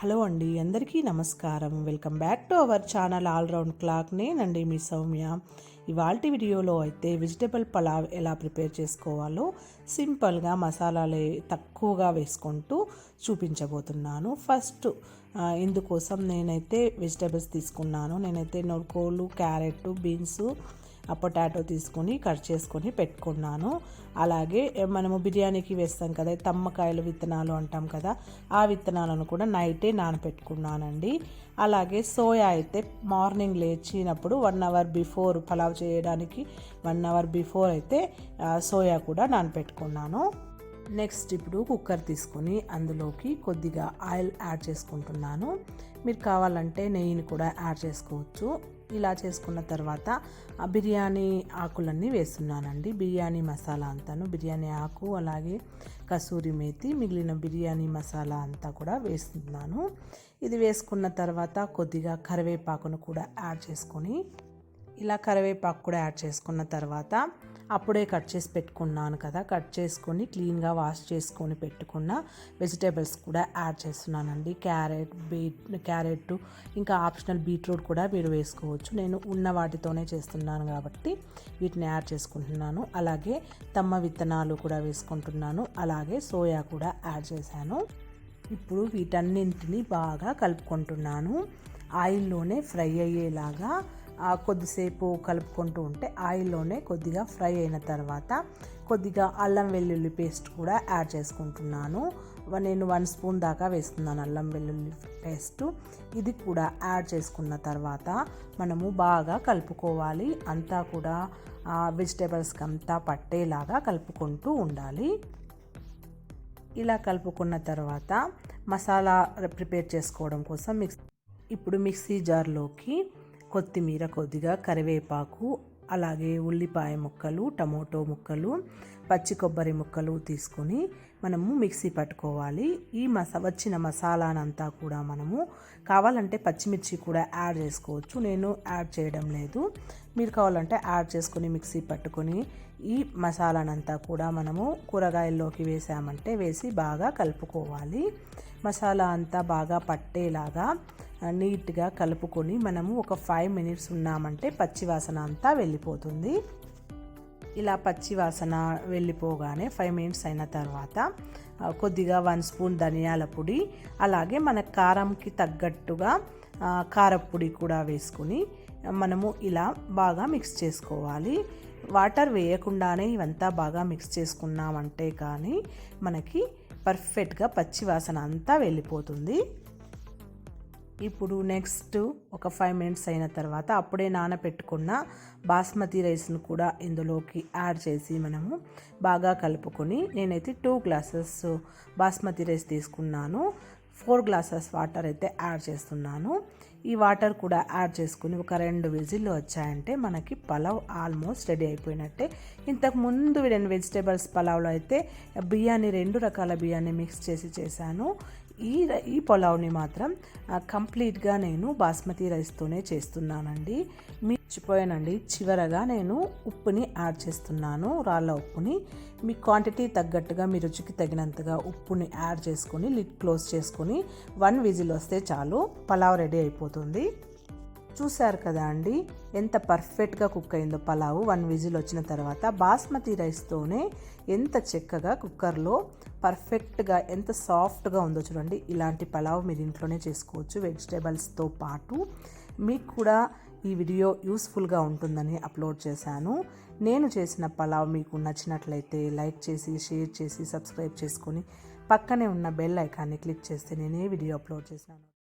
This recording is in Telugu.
హలో అండి అందరికీ నమస్కారం. Welcome back to our channel all round clock. నేనండి మీ సౌమ్య. ఇవాళ వీడియోలో అయితే వెజిటబుల్ పలావ్ ఎలా ప్రిపేర్ చేసుకోవాలో సింపుల్గా మసాలాలు తక్కువగా వేసుకుంటూ చూపించబోతున్నాను. ఫస్ట్ ఇందుకోసం నేనైతే వెజిటబుల్స్ తీసుకున్నాను. నేనైతే నొరుకోలు క్యారెట్ బీన్స్ ఆ పొటాటో తీసుకొని కట్ చేసుకొని పెట్టుకున్నాను. అలాగే మనము బిర్యానీకి వేస్తాం కదా తమ్మకాయల తమ్మకాయలు విత్తనాలు అంటాం కదా ఆ విత్తనాలను కూడా నైటే నానపెట్టుకున్నానండి. అలాగే సోయా అయితే మార్నింగ్ లేచినప్పుడు వన్ అవర్ బిఫోర్ పలావ్ చేయడానికి వన్ అవర్ బిఫోర్ అయితే సోయా కూడా నానపెట్టుకున్నాను. నెక్స్ట్ ఇప్పుడు కుక్కర్ తీసుకొని అందులోకి కొద్దిగా ఆయిల్ యాడ్ చేసుకుంటున్నాను. మీరు కావాలంటే నెయ్యిని కూడా యాడ్ చేసుకోవచ్చు. ఇలా చేసుకున్న తర్వాత ఆ బిర్యానీ ఆకులన్నీ వేస్తున్నానండి. బిర్యానీ మసాలా అంతాను. బిర్యానీ ఆకు అలాగే కసూరి మేతి మిగిలిన బిర్యానీ మసాలా అంతా కూడా వేస్తున్నాను. ఇది వేసుకున్న తర్వాత కొద్దిగా కరివేపాకును కూడా యాడ్ చేసుకొని ఇలా కరివేపాకు కూడా యాడ్ చేసుకున్న తర్వాత అప్పుడే కట్ చేసి పెట్టుకున్నాను కదా. కట్ చేసుకొని క్లీన్గా వాష్ చేసుకొని పెట్టుకున్న వెజిటేబుల్స్ కూడా యాడ్ చేస్తున్నానండి. క్యారెట్ బీట్ క్యారెట్ ఇంకా ఆప్షనల్ బీట్రూట్ కూడా మీరు వేసుకోవచ్చు. నేను ఉన్న వాటితోనే చేస్తున్నాను కాబట్టి వీటిని యాడ్ చేసుకుంటున్నాను. అలాగే తమ్మ విత్తనాలు కూడా వేసుకుంటున్నాను. అలాగే సోయా కూడా యాడ్ చేశాను. ఇప్పుడు వీటన్నింటినీ బాగా కలుపుకుంటున్నాను. ఆయిల్లోనే ఫ్రై అయ్యేలాగా కొద్దిసేపు కలుపుకుంటూ ఉంటే ఆయిల్లోనే కొద్దిగా ఫ్రై అయిన తర్వాత కొద్దిగా అల్లం వెల్లుల్లి పేస్ట్ కూడా యాడ్ చేసుకుంటున్నాను. నేను వన్ స్పూన్ దాకా వేస్తున్నాను అల్లం వెల్లుల్లి పేస్ట్. ఇది కూడా యాడ్ చేసుకున్న తర్వాత మనము బాగా కలుపుకోవాలి. అంతా కూడా వెజిటేబుల్స్కి అంతా పట్టేలాగా కలుపుకుంటూ ఉండాలి. ఇలా కలుపుకున్న తర్వాత మసాలా ప్రిపేర్ చేసుకోవడం కోసం మిక్స్ ఇప్పుడు మిక్సీ జార్లోకి కొత్తిమీర కొద్దిగా కరివేపాకు అలాగే ఉల్లిపాయ ముక్కలు టమోటో ముక్కలు పచ్చి కొబ్బరి ముక్కలు తీసుకొని మనము మిక్సీ పట్టుకోవాలి. ఈ మస వచ్చిన మసాలానంతా కూడా మనము కావాలంటే పచ్చిమిర్చి కూడా యాడ్ చేసుకోవచ్చు. నేను యాడ్ చేయడం లేదు. మీరు కావాలంటే యాడ్ చేసుకొని మిక్సీ పట్టుకొని ఈ మసాలానంతా కూడా మనము కూరగాయల్లోకి వేసామంటే వేసి బాగా కలుపుకోవాలి. మసాలా అంతా బాగా పట్టేలాగా నీట్గా కలుపుకొని మనము ఒక ఫైవ్ మినిట్స్ ఉన్నామంటే పచ్చివాసన అంతా వెళ్ళిపోతుంది. ఇలా పచ్చివాసన వెళ్ళిపోగానే ఫైవ్ మినిట్స్ అయిన తర్వాత కొద్దిగా వన్ స్పూన్ ధనియాల పొడి అలాగే మన కారంకి తగ్గట్టుగా కారపొడి కూడా వేసుకుని మనము ఇలా బాగా మిక్స్ చేసుకోవాలి. వాటర్ వేయకుండానే ఇవంతా బాగా మిక్స్ చేసుకున్నామంటే కానీ మనకి పర్ఫెక్ట్గా పచ్చి వాసన అంతా వెళ్ళిపోతుంది. ఇప్పుడు నెక్స్ట్ ఒక ఫైవ్ మినిట్స్ అయిన తర్వాత అప్పుడే నానబెట్టుకున్న బాస్మతి రైస్ను కూడా ఇందులోకి యాడ్ చేసి మనము బాగా కలుపుకొని నేనైతే టూ గ్లాసెస్ బాస్మతి రైస్ తీసుకున్నాను. ఫోర్ గ్లాసెస్ వాటర్ అయితే యాడ్ చేస్తున్నాను. ఈ వాటర్ కూడా యాడ్ చేసుకుని ఒక రెండు విజిల్లు వచ్చాయంటే మనకి పలావ్ ఆల్మోస్ట్ రెడీ అయిపోయినట్టే. ఇంతకు ముందు నేను వెజిటేబుల్స్ పలావ్లో అయితే బియ్యాన్ని రెండు రకాల బియ్యాన్ని మిక్స్ చేసి చేశాను. ఈ ఈ పొలావ్ని మాత్రం కంప్లీట్గా నేను బాస్మతి రైస్తోనే చేస్తున్నానండి. మర్చిపోయానండి. చివరగా నేను ఉప్పుని యాడ్ చేస్తున్నాను రాళ్ళ ఉప్పుని. మీ క్వాంటిటీ తగ్గట్టుగా మీ రుచికి తగినంతగా ఉప్పుని యాడ్ చేసుకొని లిడ్ క్లోజ్ చేసుకొని వన్ విజిల్ వస్తే చాలు. పలావ్ రెడీ అయిపోతుంది. చూశారు కదా అండి ఎంత పర్ఫెక్ట్గా కుక్ అయిందో పలావు. వన్ విజిల్ వచ్చిన తర్వాత బాస్మతి రైస్తోనే ఎంత చక్కగా కుక్కర్లో పర్ఫెక్ట్గా ఎంత సాఫ్ట్గా ఉందో చూడండి. ఇలాంటి పలావ్ మీరు ఇంట్లోనే చేసుకోవచ్చు వెజిటేబుల్స్తో పాటు. మీకు కూడా ఈ వీడియో యూస్ఫుల్గా ఉంటుందని అప్లోడ్ చేశాను. నేను చేసిన పలావ్ మీకు నచ్చినట్లయితే లైక్ చేసి షేర్ చేసి సబ్స్క్రైబ్ చేసుకొని పక్కనే ఉన్న బెల్ ఐకాన్ని క్లిక్ చేస్తే నేను ఏ వీడియో అప్లోడ్ చేశాను.